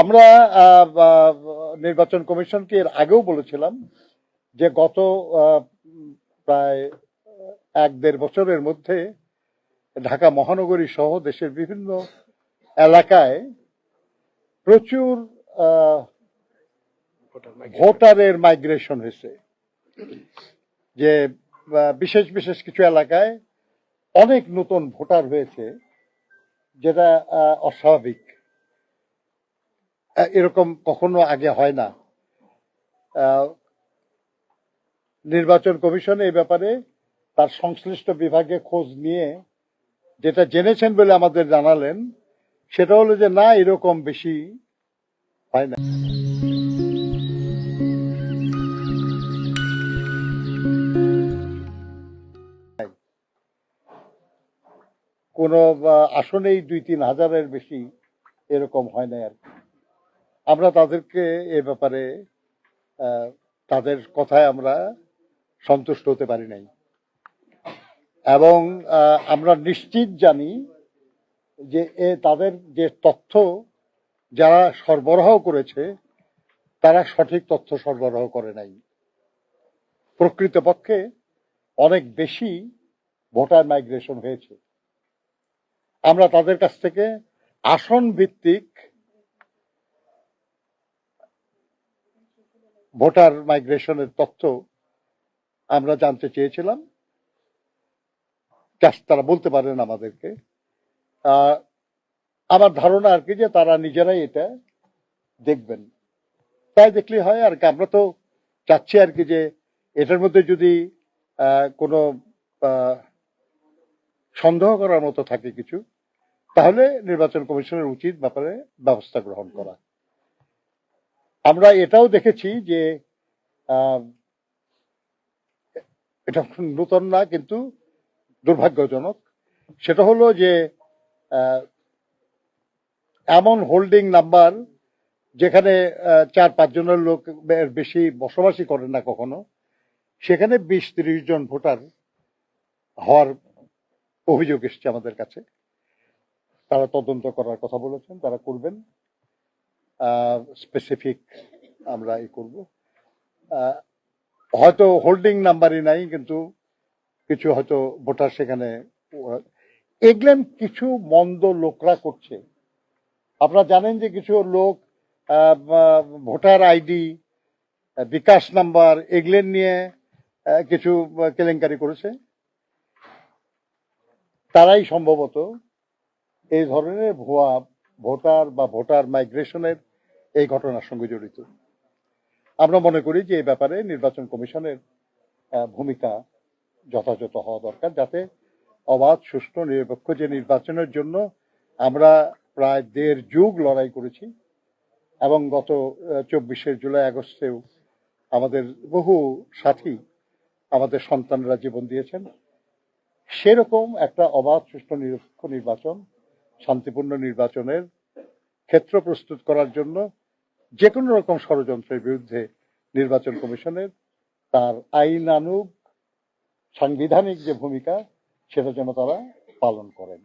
আমরা নির্বাচন কমিশনকে এর আগেও বলেছিলাম যে গত প্রায় এক দেড় বছরের মধ্যে ঢাকা মহানগরী সহ দেশের বিভিন্ন এলাকায় প্রচুর ভোটারের মাইগ্রেশন হয়েছে। যে বিশেষ বিশেষ কিছু এলাকায় অনেক নতুন ভোটার হয়েছে, যেটা অস্বাভাবিক। এরকম কখনো আগে হয় না নির্বাচন কমিশন এই ব্যাপারে তার সংশ্লিষ্ট বিভাগে খোঁজ নিয়ে যেটা জেনেছেন বলে আমাদের জানালেন, সেটা হলো যে না, এরকম বেশি হয় না কোন আসনেই দুই তিন হাজারের বেশি এরকম হয় না আর কি। আমরা তাদেরকে এ ব্যাপারে তাদের কথায় আমরা সন্তুষ্ট হতে পারি নাই। এবং আমরা নিশ্চিত জানি যে এ, তাদের যে তথ্য যারা সরবরাহ করেছে, তারা সঠিক তথ্য সরবরাহ করে নাই। প্রকৃতপক্ষে অনেক বেশি ভোটার মাইগ্রেশন হয়েছে। আমরা তাদের কাছ থেকে আসন ভিত্তিক ভোটার মাইগ্রেশনের তথ্য আমরা জানতে চেয়েছিলাম। তারা বলতে পারেন আমাদেরকে। আমার ধারণা আর কি যে তারা নিজেরাই এটা দেখবেন। তাই দেখলে হয় আর কি। আমরা তো চাচ্ছি আর কি যে এটার মধ্যে যদি কোনো সন্দেহ করার মতো থাকে কিছু, তাহলে নির্বাচন কমিশনের উচিত ব্যাপারে ব্যবস্থা গ্রহণ করা। আমরা এটাও দেখেছি যে এটা নূতন না, কিন্তু দুর্ভাগ্যজনক। সেটা হলো যে এমন হোল্ডিং নাম্বার যেখানে চার, পাঁচ জনের লোক বেশি বসবাসই করেন না কখনো, সেখানে বিশ, তিরিশ জন ভোটার হওয়ার অভিযোগ এসছে আমাদের কাছে। তারা তদন্ত করার কথা বলেছেন, তারা করবেন। স্পেসিফিক আমরা ই করব। হয়তো হোল্ডিং নাম্বারই নাই, কিন্তু কিছু হয়তো ভোটার সেখানে, এগুলেন কিছু মন্দ লোকরা করছে। আপনারা জানেন যে কিছু লোক ভোটার আইডি, বিকাশ নাম্বার, এগুলেন নিয়ে কিছু কেলেঙ্কারি করেছে। তারাই সম্ভবত এই ধরনের ভুয়া ভোটার বা ভোটার মাইগ্রেশনের এই ঘটনার সঙ্গে জড়িত। আমরা মনে করি যে এই ব্যাপারে নির্বাচন কমিশনের ভূমিকা যথাযথ হওয়া দরকার যাতে অবাধ, সুষ্ঠু, নিরপেক্ষ যে নির্বাচনের জন্য আমরা প্রায় দেড় যুগ লড়াই করেছি এবং গত চব্বিশে জুলাই, আগস্টেও আমাদের বহু সাথী আমাদের সন্তানরা জীবন দিয়েছেন। সেরকম একটা অবাধ, সুষ্ঠু, নিরপেক্ষ নির্বাচন শান্তিপূর্ণ নির্বাচনের ক্ষেত্র প্রস্তুত করার জন্য যে কোনো রকম ষড়যন্ত্রের বিরুদ্ধে নির্বাচন কমিশনের তার আইনানুগ সাংবিধানিক যে ভূমিকা, সেটা যেন তারা পালন করেন।